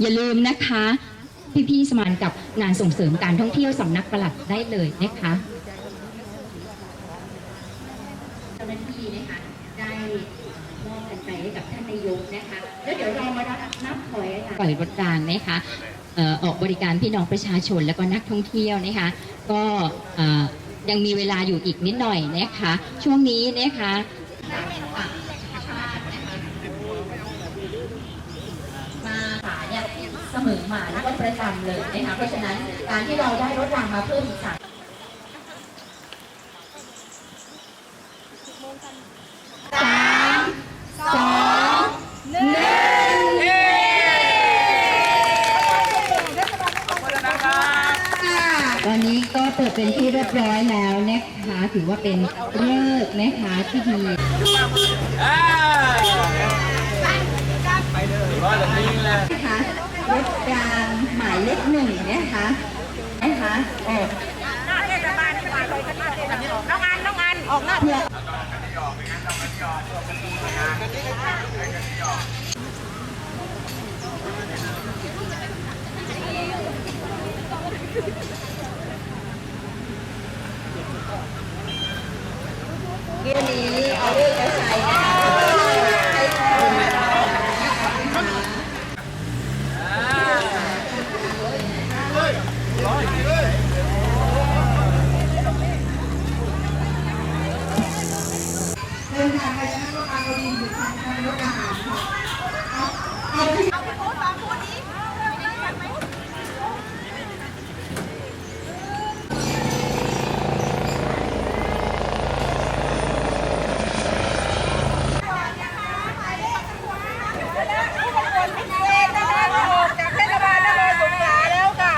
อย่าลืมนะคะ พี่ๆสมานกับงานส่งเสริมการท่องเที่ยวสำนักปลัดได้เลยนะคะเจ้าหน้าที่นะคะได้มอบกันไปให้กับท่านนายกนะคะแล้วเดี๋ยวเรามารับนับถอยปล่อยรถรางนะคะออออกบริการพี่น้องประชาชนและก็นักท่องเที่ยวนะคะ ก็ยังมีเวลาอยู่อีกนิดหน่อยนะคะ ช่วงนี้นะคะมาขาเนี่ย เสมอมาแล้วก็ประจำเลยนะคะเพราะฉะนั้นการที่เราได้รถรางมาเพิ่มอีกสามสามสองหนึ่งตอนนี้ก็เปิดเป็นที่เรียบร้อยแล้วนะคะถือว่าเป็นเลิกษ์นะคะที่ดีนะคะ รถรางหมายเลขหนึ่งนะคะนะคะโอ้หน้าเทศบาลดีกว่าเลยหน้าเทศบาลน้องอันน้องอันออกหน้าเพื่อวันนี้เอาเรื่องจะใช้นะคะให้คุณ จากเทศบาลนครสงขลาแล้วค่ะ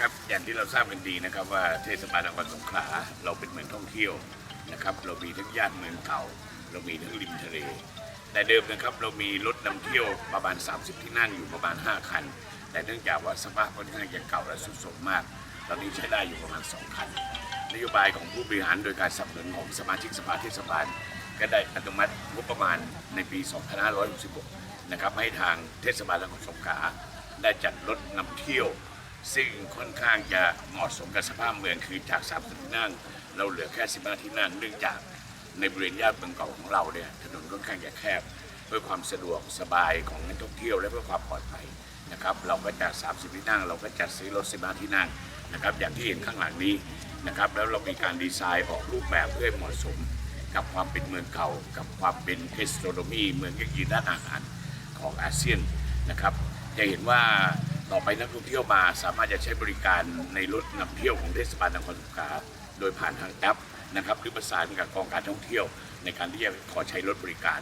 ครับอย่างที่เราทราบกันดีนะครับว่าเทศบาลนครสงขลาเราเป็นเมืองท่องเที่ยวนะครับเรามีทั้งย่านเมืองเก่า เรามีทั้งริมทะเลแต่เดิมนะครับเรามีรถนำเที่ยวประมาณ 30 ที่นั่งอยู่ประมาณ 5 คัน แต่เนื่องจากว่าสภาพค่อนข้างจะเก่าและสุดโทรมมาก ตอนนี้ใช้ได้อยู่ประมาณ 2 คัน นโยบายของผู้บริหารโดยการสนับสนุนของสมาชิกสภาเทศบาล ก็ได้อนุมัติงบประมาณในปี 2566 นะครับให้ทางเทศบาลนครสงขลาได้จัดรถนำเที่ยว ซึ่งค่อนข้างจะเหมาะสมกับสภาพเมืองคือจาก 30 ที่นั่ง เราเหลือแค่ 15 ที่นั่ง เนื่องจากในบริเวณย่านเมืองเก่าของเราเนี่ยถนนค่อนข้างจะแคบ เพื่อความสะดวกสบายของนักท่องเที่ยวและเพื่อความปลอดภัยนะครับเราก็จาก 30 ที่นั่ง เราก็จัดซื้อรถ 15 ที่นั่งนะครับอย่างที่เห็นข้างหลังนี้นะครับแล้วเรามีการดีไซน์ออกรูปแบบเพื่อให้เหมาะสม กับความเป็นเมืองเก่า กับความเป็นเทสโตรมีเมืองยังยืนด้านอาหารของอาเซียนนะครับจะเห็นว่าต่อไปนักท่องเที่ยวมาสามารถจะใช้บริการในรถนำเที่ยวของเทศบาลนครสงขลาโดยผ่านทางแอปนะครับหรือประสานกับกองการท่องเที่ยว ในการที่จะขอใช้รถบริการ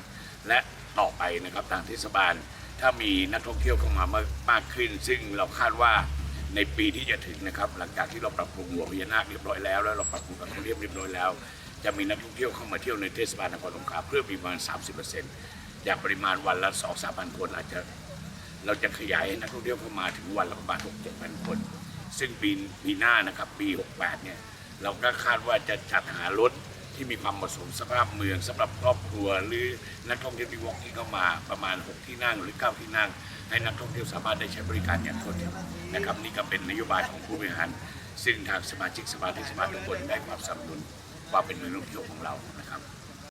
และต่อไปนะครับทางเทศบาล ถ้ามีนักท่องเที่ยวเข้ามามากมากขึ้น ซึ่งเราคาดว่าในปีที่จะถึงนะครับหลังจากที่เราปรับปรุงหัวพญานาคเรียบร้อยแล้วแล้วเราปรับปรุงกับเขาเรียบเรียบร้อยแล้ว จะมีนักท่องเที่ยวเข้ามาเที่ยวในเทศบาลนครสงขลาเพิ่มอีกประมาณ 30%จากปริมาณวันละ2 3 0 0 0คนอาจจะเราจะขยายให้นักท่องเที่ยวเข้ามาถึงวันละประมาณ6 7 0 0 0คน ซึ่งปีปีหน้านะครับปี 68 เนี่ยเราก็คาดว่าจะจัดหารถที่มีความเหมาะสมสภาพเมืองสำหรับครอบครัวหรือนักท่องเที่ยวที่วอล์กที่เข้ามาประมาณ 6 ที่นั่งหรือ 9 ที่นั่ง ให้นักท่องเที่ยวสามารถได้ใช้บริการอย่างทั่วถึงนะครับนี่ก็เป็นนโยบายของผู้บริหาร ซึ่งทางสมาชิกสภาเทศบาลทุกคนได้ความสนับสนุน ว่าเป็นเมืองท่องเที่ยวของเรานะครับ